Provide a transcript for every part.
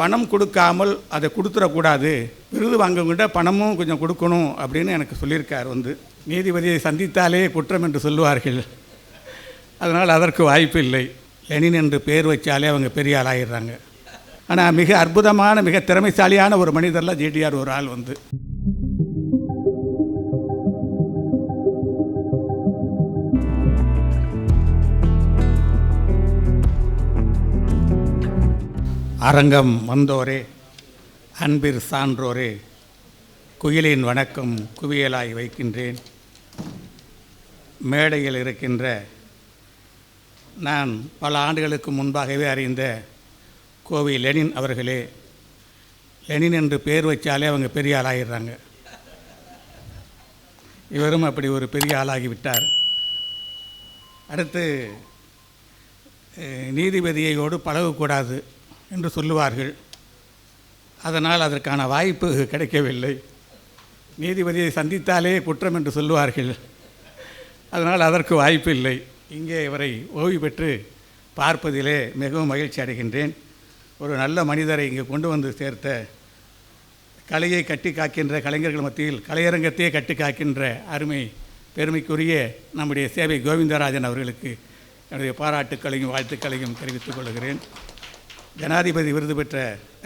பணம் கொடுக்காமல் அதை கொடுத்துடக்கூடாது. விருது வாங்கவங்கிட்ட பணமும் கொஞ்சம் கொடுக்கணும் அப்படின்னு எனக்கு சொல்லியிருக்கார் வந்து. நீதிபதியை சந்தித்தாலே குற்றம் என்று சொல்லுவார்கள். அதனால் அதற்கு வாய்ப்பு இல்லை. லெனின் என்று பேர் வச்சாலே அவங்க பெரிய ஆளாகிடுறாங்க ஆனால் மிக அற்புதமான மிக திறமைசாலியான ஒரு மனிதரில் ஜிடிஆர் ஒரு ஆள் வந்து. அரங்கம் வந்தோரே அன்பிற் சான்றோரே குயிலின் வணக்கம் குவியலாய் வைக்கின்றேன். மேடையில் இருக்கின்ற நான் பல ஆண்டுகளுக்கு முன்பாகவே அறிந்த கோவி லெனின் அவர்களே லெனின் என்று பேர் வச்சாலே அவங்க பெரிய ஆளாகிடுறாங்க இவரும் அப்படி ஒரு பெரிய ஆளாகிவிட்டார். அடுத்து நீதிபதியோடு பழகக்கூடாது. என்று சொல்லுவார்கள். அதனால் அதற்கான வாய்ப்பு கிடைக்கவில்லை. நீதிபதியை சந்தித்தாலே குற்றம் என்று சொல்லுவார்கள். அதனால் அதற்கு வாய்ப்பு இல்லை இங்கே இவரை ஓய்வு பெற்று பார்ப்பதிலே மிகவும் மகிழ்ச்சி அடைகின்றேன். ஒரு நல்ல மனிதரை இங்கே கொண்டு வந்து சேர்த்த கலையை கட்டி காக்கின்ற கலைஞர்கள் மத்தியில் கலையரங்கத்தையே கட்டி காக்கின்ற அருமை பெருமைக்குரிய நம்முடைய சேவை கோவிந்தராஜன் அவர்களுக்கு என்னுடைய பாராட்டுக்களையும் வாழ்த்துக்களையும் தெரிவித்துக் கொள்கிறேன். ஜனாதிபதி விருது பெற்ற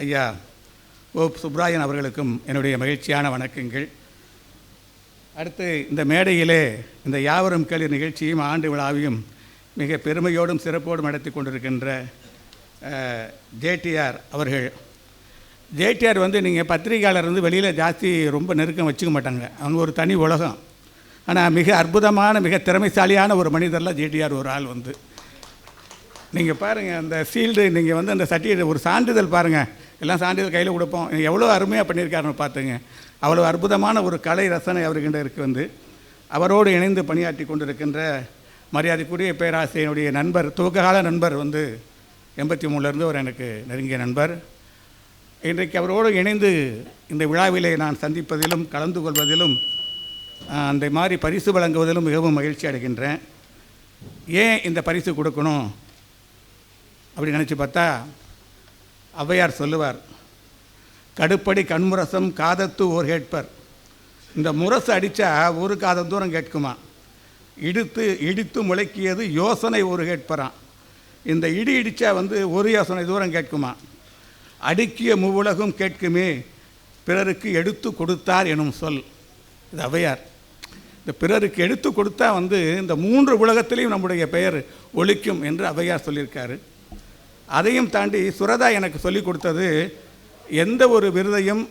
ஐயா ஓ சுப்ராயன் அவர்களுக்கும் என்னுடைய மகிழ்ச்சியான வணக்கங்கள். அடுத்து இந்த மேடையிலே இந்த யாவரும் கேள்வி நிகழ்ச்சியும் ஆண்டு விழாவையும் மிக பெருமையோடும் சிறப்போடும் நடத்தி கொண்டிருக்கின்ற ஜேடிஆர் அவர்கள். ஜேடிஆர் வந்து நீங்கள் பத்திரிகையாளர் வந்து வெளியில் ஜாஸ்தி ரொம்ப நெருக்கம் வச்சுக்க மாட்டாங்க. அவங்க ஒரு தனி உலகம். ஆனால் மிக அற்புதமான மிக திறமைசாலியான ஒரு மனிதரில் ஜேடிஆர் ஒரு ஆள் வந்து. நீங்கள் பாருங்கள் அந்த சீல்டு நீங்கள் வந்து அந்த சர்டிஃபிகேட் ஒரு சான்றிதழ் பாருங்கள் எல்லாம் சான்றிதழ் கையில் கொடுப்போம். எவ்வளோ அருமையாக பண்ணியிருக்காருன்னு பார்த்துங்க அவ்வளோ அற்புதமான ஒரு கலை ரசனை அவர்கிட்ட இருக்கு வந்து. அவரோடு இணைந்து பணியாற்றி கொண்டிருக்கின்ற மரியாதைக்குரிய பேராசிரியனுடைய நண்பர் துவக்ககால நண்பர் வந்து எண்பத்தி மூணுலேருந்து ஒரு எனக்கு நெருங்கிய நண்பர். இன்றைக்கு அவரோடு இணைந்து இந்த விழாவிலே நான் சந்திப்பதிலும் கலந்து கொள்வதிலும் அந்த மாதிரி பரிசு வழங்குவதிலும் மிகவும் மகிழ்ச்சி அடைகின்றேன். ஏன் இந்த பரிசு கொடுக்கணும்? அப்படி நினச்சி பார்த்தா ஔவையார் சொல்லுவார் கடுப்படி கண்முரசம் காதத்து ஓர் கேட்பர். இந்த முரசு அடித்தா ஒரு காதம் தூரம் கேட்குமா? இடித்து இடித்து முளைக்கியது யோசனை ஒரு கேட்பறான் இந்த இடி இடித்தா வந்து ஒரு யோசனை தூரம் கேட்குமா? அடுக்கிய மூவுலகும் கேட்குமே பிறருக்கு எடுத்து கொடுத்தார் எனும் சொல். இது ஔவையார். இந்த பிறருக்கு எடுத்து கொடுத்தா வந்து இந்த மூன்று உலகத்திலையும் நம்முடைய பெயர் ஒழிக்கும் என்று ஔவையார் சொல்லியிருக்காரு. அதையும் தாண்டி சுரதா எனக்கு சொல்லிக் கொடுத்தது எந்த ஒரு விருதையும்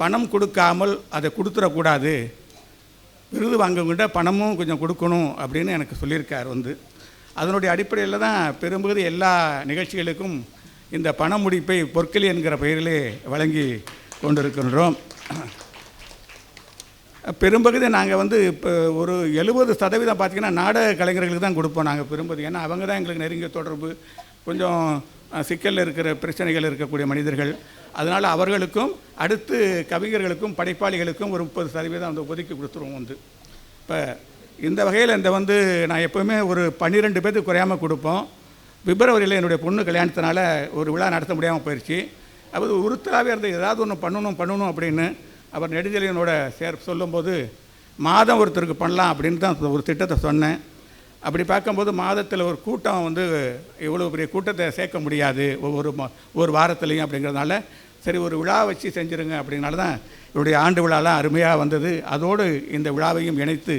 பணம் கொடுக்காமல் அதை கொடுத்துடக்கூடாது. விருது வாங்கவங்கிட்ட பணமும் கொஞ்சம் கொடுக்கணும் அப்படின்னு எனக்கு சொல்லியிருக்கார் வந்து. அதனுடைய அடிப்படையில் தான் பெரும்பகுதி எல்லா நிகழ்ச்சிகளுக்கும் இந்த பண முடிப்பை பொற்களி என்கிற பெயரிலே வழங்கி கொண்டிருக்கின்றோம். பெரும்பகுதி நாங்கள் வந்து இப்போ ஒரு எழுபது சதவீதம் பார்த்திங்கன்னா நாடக கலைஞர்களுக்கு தான் கொடுப்போம் நாங்கள் பெரும்பகுதி. ஏன்னா அவங்க தான் எங்களுக்கு நெருங்கிய தொடர்பு. கொஞ்சம் சிக்கலில் இருக்கிற பிரச்சனைகள் இருக்கக்கூடிய மனிதர்கள். அதனால் அவர்களுக்கும் அடுத்து கவிஞர்களுக்கும் படைப்பாளிகளுக்கும் ஒரு முப்பது சதவீதம் அந்த ஒதுக்கி கொடுத்துருவோம் வந்து இப்போ இந்த வகையில் இந்த வந்து நான் எப்போவுமே ஒரு பன்னிரெண்டு பேர்த்துக்கு குறையாமல் கொடுப்போம். பிப்ரவரியில் என்னுடைய பொண்ணு கல்யாணத்தினால ஒரு விழா நடத்த முடியாமல் போயிடுச்சு அது உறுத்தலாகவே இருந்து ஏதாவது ஒன்று பண்ணணும் பண்ணணும் அப்படின்னு அவர் நெடுஞ்செழியனோட சேர் சொல்லும்போது மாதம் ஒருத்தருக்கு பண்ணலாம் அப்படின்னு தான் ஒரு திட்டத்தை சொன்னேன். அப்படி பார்க்கும்போது மாதத்தில் ஒரு கூட்டம் வந்து இவ்வளோ பெரிய கூட்டத்தை சேர்க்க முடியாது. ஒவ்வொரு மா ஒவ்வொரு வாரத்துலேயும் அப்படிங்கிறதுனால சரி ஒரு விழா வச்சு செஞ்சுருங்க அப்படிங்கனால தான் இவருடைய ஆண்டு விழாலாம் அருமையாக வந்தது. அதோடு இந்த விழாவையும் இணைத்து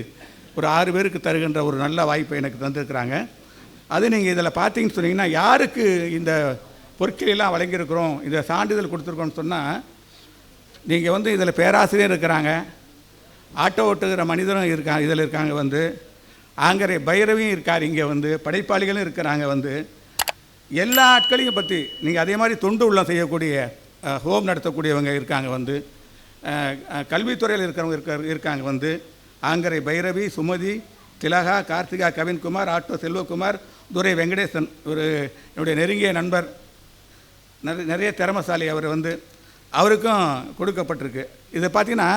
ஒரு ஆறு பேருக்கு தருகின்ற ஒரு நல்ல வாய்ப்பை எனக்கு தந்திருக்கிறாங்க. அது நீங்கள் இதில் பார்த்தீங்கன்னு சொன்னீங்கன்னா யாருக்கு இந்த பொருட்களெல்லாம் வழங்கியிருக்கிறோம் இந்த சான்றிதழ் கொடுத்துருக்கோன்னு சொன்னால் நீங்கள் வந்து இதில் பேராசிரியர் இருக்கிறாங்க. ஆட்டோ ஓட்டுகிற மனிதரும் இருக்காங்க இதில் இருக்காங்க வந்து. ஆங்கரை பைரவியும் இருக்கார் இங்கே வந்து படைப்பாளிகளும் இருக்கிறாங்க வந்து. எல்லா ஆட்களையும் பற்றி நீங்கள் அதே மாதிரி தொண்டு உள்ளம் செய்யக்கூடிய ஹோம் நடத்தக்கூடியவங்க இருக்காங்க வந்து. கல்வித்துறையில் இருக்கிறவங்க இருக்க இருக்காங்க வந்து. ஆங்கரை பைரவி சுமதி திலகா கார்த்திகா கவின்குமார் ஆட்டோ செல்வகுமார் துரை வெங்கடேசன் ஒரு என்னுடைய நெருங்கிய நண்பர் நிறைய நிறைய திறமசாலி அவர் வந்து அவருக்கும் கொடுக்கப்பட்டிருக்கு. இதை பார்த்தீங்கன்னா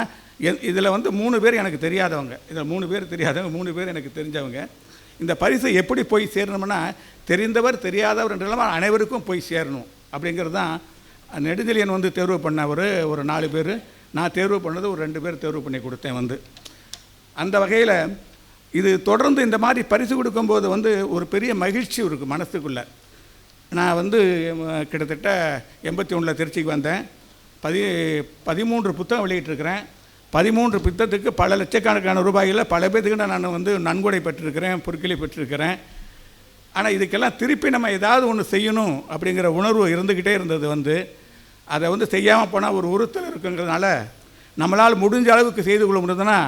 இதில் வந்து மூணு பேர் எனக்கு தெரியாதவங்க. இதில் மூணு பேர் தெரியாதவங்க மூணு பேர் எனக்கு தெரிஞ்சவங்க. இந்த பரிசு எப்படி போய் சேரணும்னா தெரிந்தவர் தெரியாதவர் என்றெல்லாம் அனைவருக்கும் போய் சேரணும். அப்படிங்கிறது தான் நெடுஞ்செழியன் வந்து தேர்வு பண்ணவர் ஒரு நாலு பேர். நான் தேர்வு பண்ணது ஒரு ரெண்டு பேர் தேர்வு பண்ணி கொடுத்தேன் வந்து. அந்த வகையில் இது தொடர்ந்து இந்த மாதிரி பரிசு கொடுக்கும்போது வந்து ஒரு பெரிய மகிழ்ச்சி இருக்குது மனசுக்குள்ளே. நான் வந்து கிட்டத்தட்ட எண்பத்தி ஒன்றில் திருச்சிக்கு வந்தேன். பதி பதிமூன்று புத்தகம் வெளியிட்டிருக்கிறேன். பதிமூன்று பித்தத்துக்கு பல லட்சக்கணக்கான ரூபாயில் பல பேர்த்துக்கு நான் வந்து நன்கொடை பெற்றிருக்கிறேன் பொருட்களை பெற்றிருக்கிறேன். ஆனால் இதுக்கெல்லாம் திருப்பி நம்ம ஏதாவது ஒன்று செய்யணும் அப்படிங்கிற உணர்வு இருந்துக்கிட்டே இருந்தது வந்து. அதை வந்து செய்யாமல் போனால் ஒரு உறுத்தல் இருக்குங்கிறதுனால நம்மளால் முடிஞ்ச அளவுக்கு செய்து கொள்ள முடியுதுன்னா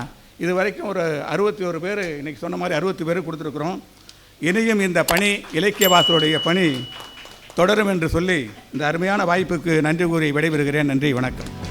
இது வரைக்கும் ஒரு அறுபத்தி ஒரு பேர் இன்றைக்கி சொன்ன மாதிரி அறுபத்தி பேர் கொடுத்துருக்குறோம். இனியும் இந்த பணி இலக்கிய வாசலுடைய பணி தொடரும் என்று சொல்லி இந்த அருமையான வாய்ப்புக்கு நன்றி கூறி விடைபெறுகிறேன். நன்றி வணக்கம்.